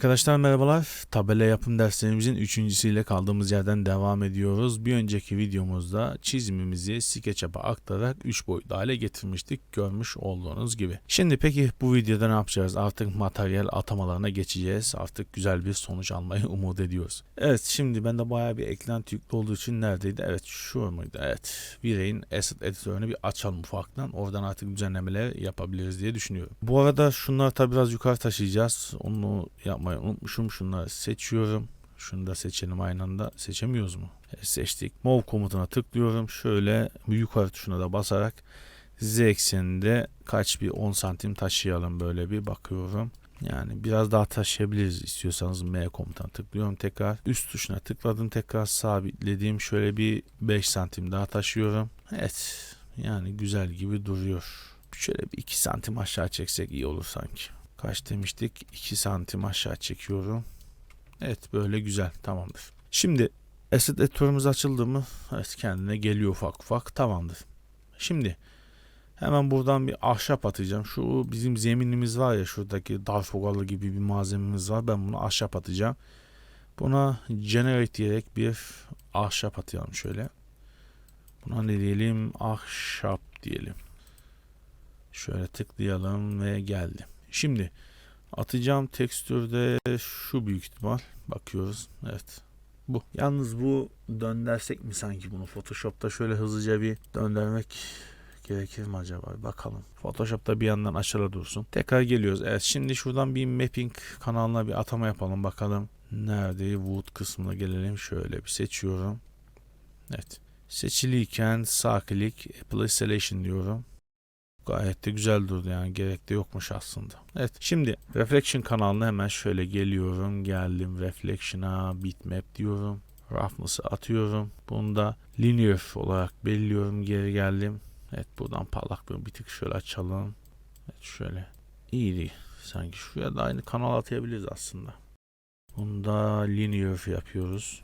Arkadaşlar merhabalar. Tabela yapım derslerimizin üçüncüsüyle kaldığımız yerden devam ediyoruz. Bir önceki videomuzda çizimimizi SketchUp'a aktararak 3 boyutlu hale getirmiştik. Görmüş olduğunuz gibi. Şimdi peki bu videoda ne yapacağız? Artık materyal atamalarına geçeceğiz. Artık güzel bir sonuç almayı umut ediyoruz. Evet şimdi bende bayağı bir eklenti yüklü olduğu için neredeydi? Evet şu muydu? Evet. Virey'in Asset Editörünü bir açalım ufaktan. Oradan artık düzenlemeler yapabiliriz diye düşünüyorum. Bu arada şunları tabi biraz yukarı taşıyacağız. Onu yapmayı unutmuşum. Şunları seçiyorum. Şunu da seçelim aynı anda. Seçemiyoruz mu? Evet, seçtik. Move komutuna tıklıyorum. Şöyle yukarı tuşuna da basarak Z ekseninde kaç bir 10 santim taşıyalım böyle bir bakıyorum. Yani biraz daha taşıyabiliriz istiyorsanız M komutuna tıklıyorum tekrar. Üst tuşuna tıkladım tekrar sabitledim. Şöyle bir 5 santim daha taşıyorum. Evet yani güzel gibi duruyor. Şöyle bir 2 santim aşağı çeksek iyi olur sanki. Kaç demiştik? 2 santim aşağı çekiyorum. Evet böyle güzel tamamdır. Şimdi Asset editörümüz açıldı mı? Evet kendine geliyor ufak ufak tamamdır. Şimdi hemen buradan bir ahşap atacağım. Şu bizim zeminimiz var ya şuradaki darfogalı gibi bir malzememiz var. Ben bunu ahşap atacağım. Buna generate diyerek bir ahşap atıyorum şöyle. Buna ne diyelim? Ahşap diyelim. Şöyle tıklayalım ve geldi. Şimdi atacağım tekstürde şu büyük ihtimal. Bakıyoruz. Evet. Bu. Yalnız bu döndürsek mi sanki bunu Photoshop'ta şöyle hızlıca bir döndürmek gerekir mi acaba? Bakalım. Photoshop'ta bir yandan aşağıda dursun. Tekrar geliyoruz. Evet şimdi şuradan bir mapping kanalına bir atama yapalım bakalım. Nerede? Wood kısmına gelelim. Şöyle bir seçiyorum. Evet. Seçiliyken sağ klik Apply Selection diyorum. Gayet de güzel durdu yani gerek de yokmuş aslında. Evet şimdi Reflection kanalına hemen şöyle geliyorum. Geldim Reflection'a bitmap diyorum. Roughness'ı atıyorum. Bunu da linear olarak belirliyorum. Geri geldim. Evet buradan parlaklığı bir tık şöyle açalım. Evet şöyle. İyiydi. Sanki şuraya da aynı kanal atayabiliriz aslında. Bunu da linear yapıyoruz.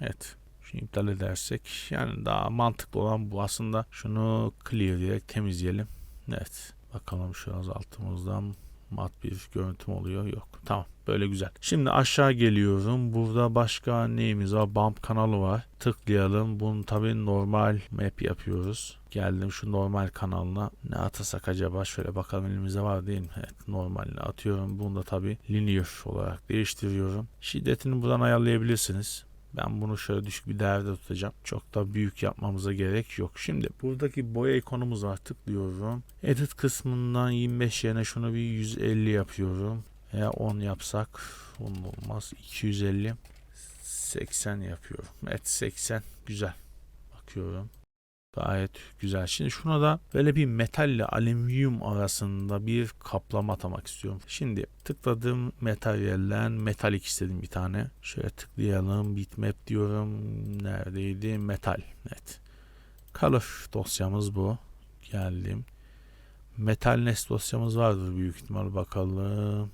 Evet. Şunu iptal edersek yani daha mantıklı olan bu aslında şunu clear diyerek temizleyelim. Evet. Bakalım şu azaltımızdan mat bir görüntüm oluyor. Yok. Tamam. Böyle güzel. Şimdi aşağı geliyorum. Burada başka neyimiz var? Bump kanalı var. Tıklayalım. Bunu tabii normal map yapıyoruz. Geldim şu normal kanalına. Ne atasak acaba? Şöyle bakalım elimizde var değil mi? Evet normalini atıyorum. Bunu da tabii linear olarak değiştiriyorum. Şiddetini buradan ayarlayabilirsiniz. Ben bunu şöyle düşük bir değerde tutacağım. Çok da büyük yapmamıza gerek yok. Şimdi buradaki boya ikonumuz var. Tıklıyorum. Edit kısmından 25 yerine şunu bir 150 yapıyorum. Veya 10 yapsak 10 olmaz. 250 80 yapıyorum. Evet 80 güzel. Bakıyorum. Gayet güzel. Şimdi şuna da böyle bir metalle alüminyum arasında bir kaplama atamak istiyorum. Şimdi tıkladığım materyalden metalik istedim bir tane. Şöyle tıklayalım. Bitmap diyorum. Neredeydi? Metal. Evet. Color dosyamız bu. Geldim. Metal Nest dosyamız vardır büyük ihtimal bakalım.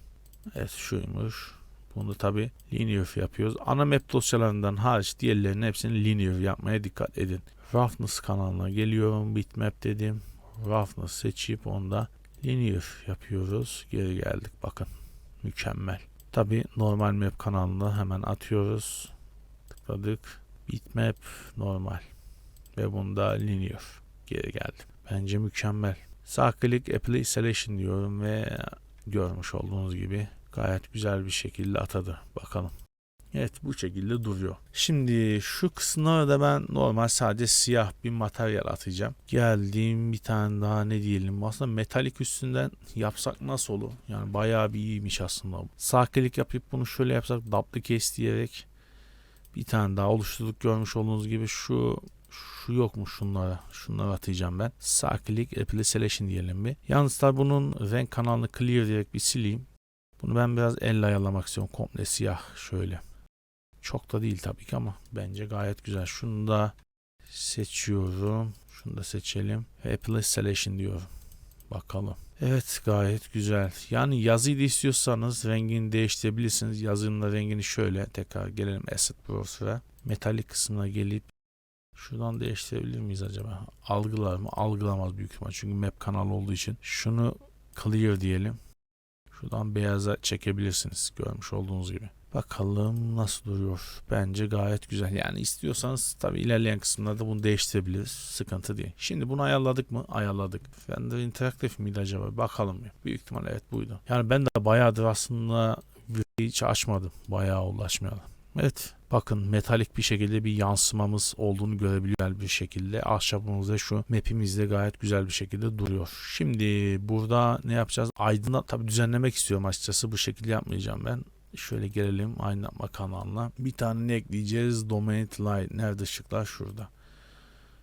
Evet şuymuş. Bunu tabi linear yapıyoruz. Ana map dosyalarından hariç diğerlerinin hepsini linear yapmaya dikkat edin. Roughness kanalına geliyorum. Bitmap dedim. Roughness seçip onda linear yapıyoruz. Geri geldik bakın. Mükemmel. Tabi normal map kanalına hemen atıyoruz. Tıkladık. Bitmap normal. Ve bunda linear. Geri geldim. Bence mükemmel. Sağ klik Apply Selection diyorum ve görmüş olduğunuz gibi gayet güzel bir şekilde atadı. Bakalım. Evet bu şekilde duruyor. Şimdi şu kısımlara da ben normal sadece siyah bir materyal atacağım. Geldiğim bir tane daha ne diyelim. Aslında metalik üstünden yapsak nasıl olur? Yani bayağı bir iyiymiş aslında. Sağ klik yapıp bunu şöyle yapsak duplicate diyerek bir tane daha oluşturduk görmüş olduğunuz gibi şu şu yokmuş şunlara. Şunları atacağım ben. Sağ klik Selection diyelim bir. Yalnız tabi bunun renk kanalını clear diyerek bir sileyim. Bunu ben biraz elle ayarlamak istiyorum. Komple siyah şöyle. Çok da değil tabii ki ama bence gayet güzel. Şunu da seçiyorum. Şunu da seçelim. Ve Apply Selection diyorum. Bakalım. Evet gayet güzel. Yani yazıyı da istiyorsanız rengini değiştirebilirsiniz. Yazının da rengini şöyle tekrar gelelim Asset Browser'a. Metalik kısmına gelip şuradan değiştirebilir miyiz acaba? Algılar mı? Algılamaz büyük ihtimal. Çünkü map kanalı olduğu için. Şunu clear diyelim. Şuradan beyaza çekebilirsiniz görmüş olduğunuz gibi. Bakalım nasıl duruyor. Bence gayet güzel. Yani istiyorsanız tabii ilerleyen kısımlarda bunu değiştirebiliriz. Sıkıntı değil. Şimdi bunu ayarladık mı? Ayarladık. Render interaktif miydi acaba? Bakalım. Büyük ihtimalle evet buydu. Yani ben de bayağıdır aslında hiç açmadım. Bayağı oldu açmayalım. Evet. Bakın metalik bir şekilde bir yansımamız olduğunu görebiliyor bir şekilde. Ahşabımızda şu map'imizde gayet güzel bir şekilde duruyor. Şimdi burada ne yapacağız? Aydınlat tabii düzenlemek istiyorum açıkçası. Bu şekilde yapmayacağım ben. Şöyle gelelim aydınlatma kanalına. Bir tane ne ekleyeceğiz? Dominate Light. Nerede ışıklar? Şurada.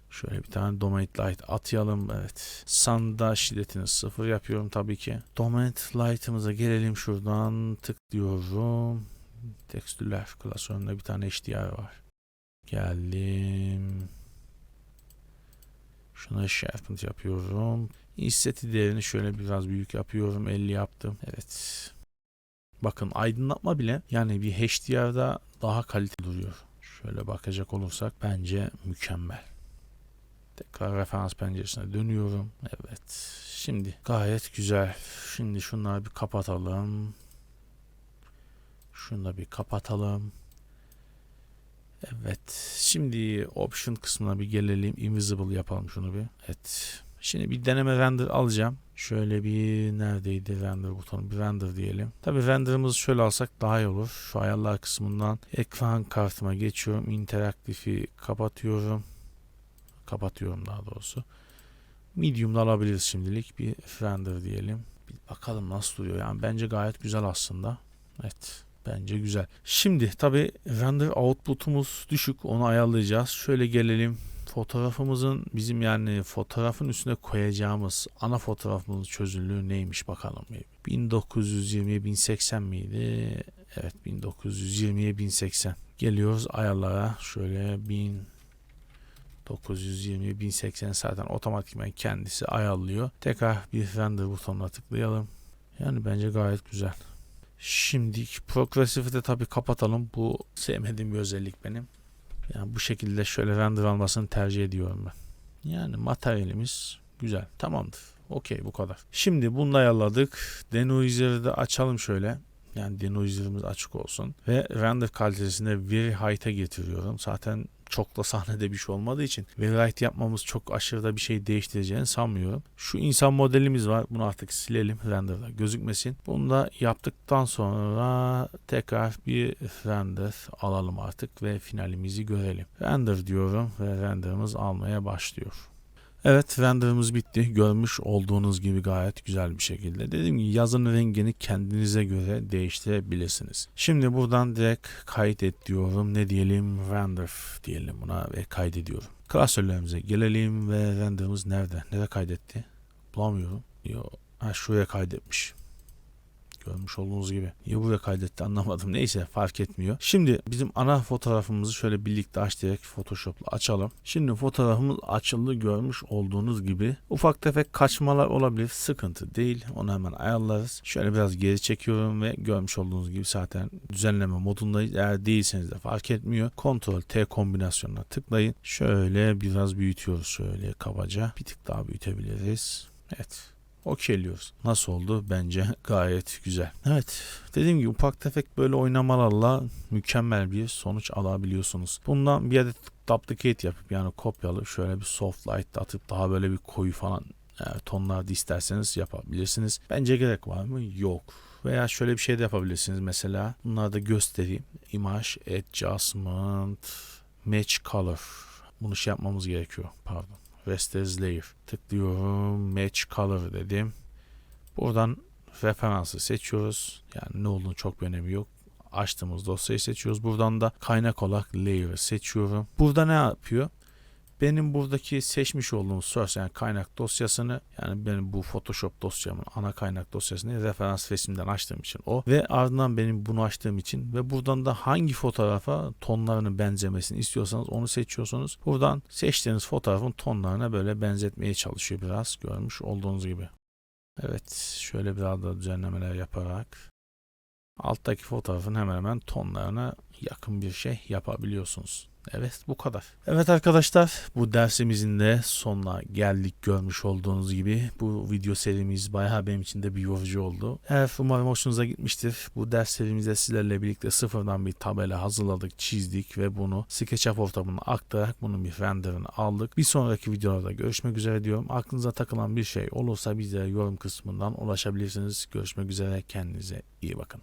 Şöyle bir tane Dominate Light atayalım. Evet. Sun'da şiddetini sıfır yapıyorum tabii ki. Dominate Light'ımıza gelelim şuradan. Tıklıyorum. Tekstürler klasöründe bir tane HDR var. Geldim. Şuna sharpent yapıyorum. Inseti değerini şöyle biraz büyük yapıyorum. 50 yaptım. Evet. Bakın aydınlatma bile yani bir HDR'da daha kaliteli duruyor. Şöyle bakacak olursak bence mükemmel. Tekrar referans penceresine dönüyorum. Evet. Şimdi gayet güzel. Şimdi şunları bir kapatalım. Şunu da bir kapatalım. Evet. Şimdi option kısmına bir gelelim. Invisible yapalım şunu bir. Evet. Şimdi bir deneme render alacağım. Şöyle bir neredeydi render butonu? Bir render diyelim. Tabi renderımızı şöyle alsak daha iyi olur. Şu ayarlar kısmından ekran kartıma geçiyorum. Interaktifi kapatıyorum. Kapatıyorum daha doğrusu. Medium'da alabiliriz şimdilik. Bir render diyelim. Bir bakalım nasıl duruyor. Yani bence gayet güzel aslında. Evet. Bence güzel. Şimdi tabi render output'umuz düşük. Onu ayarlayacağız. Şöyle gelelim. Fotoğrafımızın bizim yani fotoğrafın üstüne koyacağımız ana fotoğrafımızın çözünürlüğü neymiş bakalım. 1920'ye 1080 miydi? Evet 1920'ye 1080. Geliyoruz ayarlara. Şöyle 1000 920 1080 zaten otomatikman kendisi ayarlıyor. Tekrar bir render butonuna tıklayalım. Yani bence gayet güzel. Şimdi progresifi de tabii kapatalım. Bu sevmediğim bir özellik benim. Yani bu şekilde şöyle render almasını tercih ediyorum ben. Yani materyalimiz güzel. Tamamdır. Okey bu kadar. Şimdi bunu da ayarladık. Denoiser'ı da açalım şöyle. Yani denoiser'ımız açık olsun. Ve render kalitesinde very high'a getiriyorum. Zaten çok da sahnede bir şey olmadığı için high yapmamız çok aşırıda bir şey değiştireceğini sanmıyorum. Şu insan modelimiz var. Bunu artık silelim renderda gözükmesin. Bunu da yaptıktan sonra tekrar bir render alalım artık ve finalimizi görelim. Render diyorum ve renderımız almaya başlıyor. Evet renderımız bitti. Görmüş olduğunuz gibi gayet güzel bir şekilde. Dediğim gibi yazın rengini kendinize göre değiştirebilirsiniz. Şimdi buradan direkt kaydet diyorum. Ne diyelim? Render diyelim buna ve kaydediyorum. Klasörlerimize gelelim ve renderımız nerede? Nerede kaydetti? Bulamıyorum. Yo, ha şuraya kaydetmiş. Görmüş olduğunuz gibi. Niye buraya kaydetti anlamadım. Neyse fark etmiyor. Şimdi bizim ana fotoğrafımızı şöyle birlikte aç direkt Photoshop'la açalım. Şimdi fotoğrafımız açıldı görmüş olduğunuz gibi. Ufak tefek kaçmalar olabilir. Sıkıntı değil. Onu hemen ayarlarız. Şöyle biraz geri çekiyorum ve görmüş olduğunuz gibi zaten düzenleme modundayız. Eğer değilseniz de fark etmiyor. Ctrl T kombinasyonuna tıklayın. Şöyle biraz büyütüyoruz şöyle kabaca. Bir tık daha büyütebiliriz. Evet okeyliyoruz. Nasıl oldu? Bence gayet güzel. Evet dediğim gibi ufak tefek böyle oynamalarla mükemmel bir sonuç alabiliyorsunuz. Bundan bir adet duplicate yapıp yani kopyalı şöyle bir soft light atıp daha böyle bir koyu falan yani tonlarda isterseniz yapabilirsiniz. Bence gerek var mı? Yok. Veya şöyle bir şey de yapabilirsiniz mesela. Bunları da göstereyim. Image Adjustment Match Color. Bunu şey yapmamız gerekiyor. Pardon. Restez Layer. Tıklıyorum. Match Color dedim. Buradan referansı seçiyoruz. Yani ne olduğunu çok bir önemi yok. Açtığımız dosyayı seçiyoruz. Buradan da kaynak olarak Layer'ı seçiyorum. Burada ne yapıyor? Benim buradaki seçmiş olduğum source yani kaynak dosyasını yani benim bu Photoshop dosyamın ana kaynak dosyasını referans resimden açtığım için o ve ardından benim bunu açtığım için ve buradan da hangi fotoğrafa tonlarının benzemesini istiyorsanız onu seçiyorsunuz. Buradan seçtiğiniz fotoğrafın tonlarına böyle benzetmeye çalışıyor biraz görmüş olduğunuz gibi. Evet şöyle biraz da düzenlemeler yaparak alttaki fotoğrafın hemen hemen tonlarına yakın bir şey yapabiliyorsunuz. Evet bu kadar. Evet arkadaşlar bu dersimizin de sonuna geldik görmüş olduğunuz gibi. Bu video serimiz bayağı benim için de bir yorucu oldu. Eğer umarım hoşunuza gitmiştir. Bu ders serimizde sizlerle birlikte sıfırdan bir tabela hazırladık, çizdik ve bunu SketchUp ortamına aktararak bunun bir renderini aldık. Bir sonraki videolarda görüşmek üzere diyorum. Aklınıza takılan bir şey olursa bize yorum kısmından ulaşabilirsiniz. Görüşmek üzere kendinize iyi bakın.